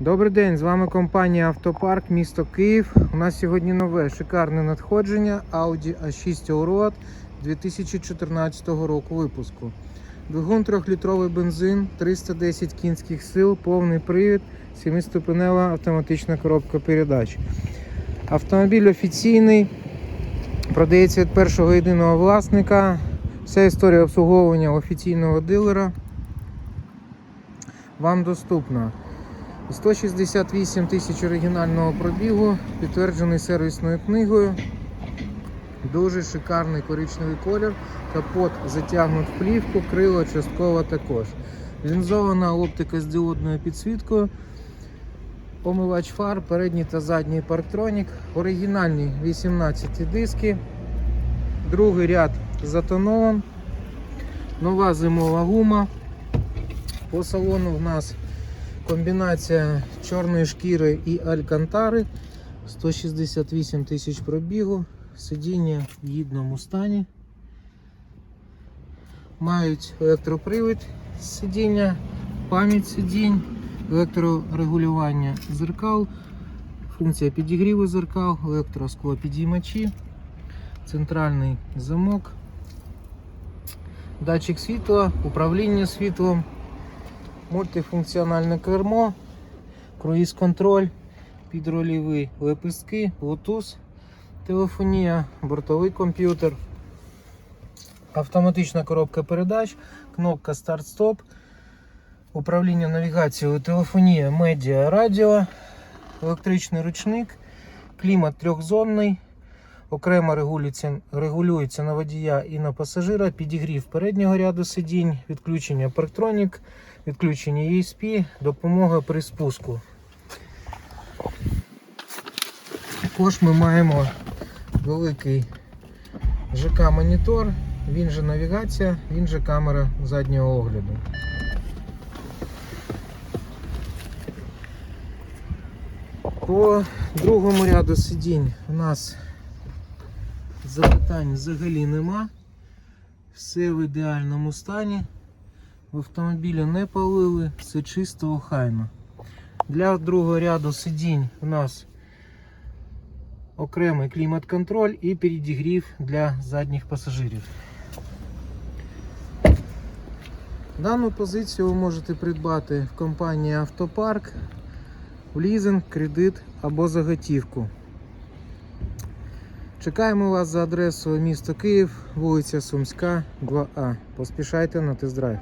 Добрий день, з вами компанія Автопарк, місто Київ. У нас сьогодні нове шикарне надходження Audi A6 Allroad 2014 року випуску. Двигун 3-літровий бензин, 310 кінських сил, повний привід, 7-ступенева автоматична коробка передач. Автомобіль офіційний, продається від першого єдиного власника. Вся історія обслуговування офіційного дилера вам доступна. 168 тисяч оригінального пробігу, підтверджений сервісною книгою. Дуже шикарний коричневий колір. Капот затягнут в плівку, крило частково також. Лінзована оптика з діодною підсвіткою. Помивач фар, передній та задній парктронік. Оригінальні 18 диски. Другий ряд затонован. Нова зимова гума. По салону в нас комбінація чорної шкіри і алькантари. 168 тисяч пробігу. Сидіння в гідному стані. Мають електропривід сидіння, пам'ять сидінь, електрорегулювання зеркал, функція підігріву зеркал, електросклопідіймачі, центральний замок, датчик світла, управління світлом, мультифункціональне кермо, круїз-контроль, підрольові лепестки, Bluetooth, телефонія, бортовий комп'ютер, автоматична коробка передач, кнопка старт-стоп, управління навігацією, телефонія, медіа, радіо, електричний ручник, клімат трьохзонний. Окремо регулюється, регулюється на водія і на пасажира, підігрів переднього ряду сидінь, відключення парктронік, відключення ESP, допомога при спуску. Також ми маємо великий ЖК-монітор, він же навігація, він же камера заднього огляду. По другому ряду сидінь у нас запитань взагалі нема. Все в ідеальному стані. В автомобілі не палили, все чисто охайно. Для другого ряду сидінь у нас окремий клімат-контроль і передігрів для задніх пасажирів. Дану позицію ви можете придбати в компанії Автопарк в лізинг, кредит або за готівку. Чекаємо вас за адресою місто Київ, вулиця Сумська, 2А. Поспішайте на тест-драйв.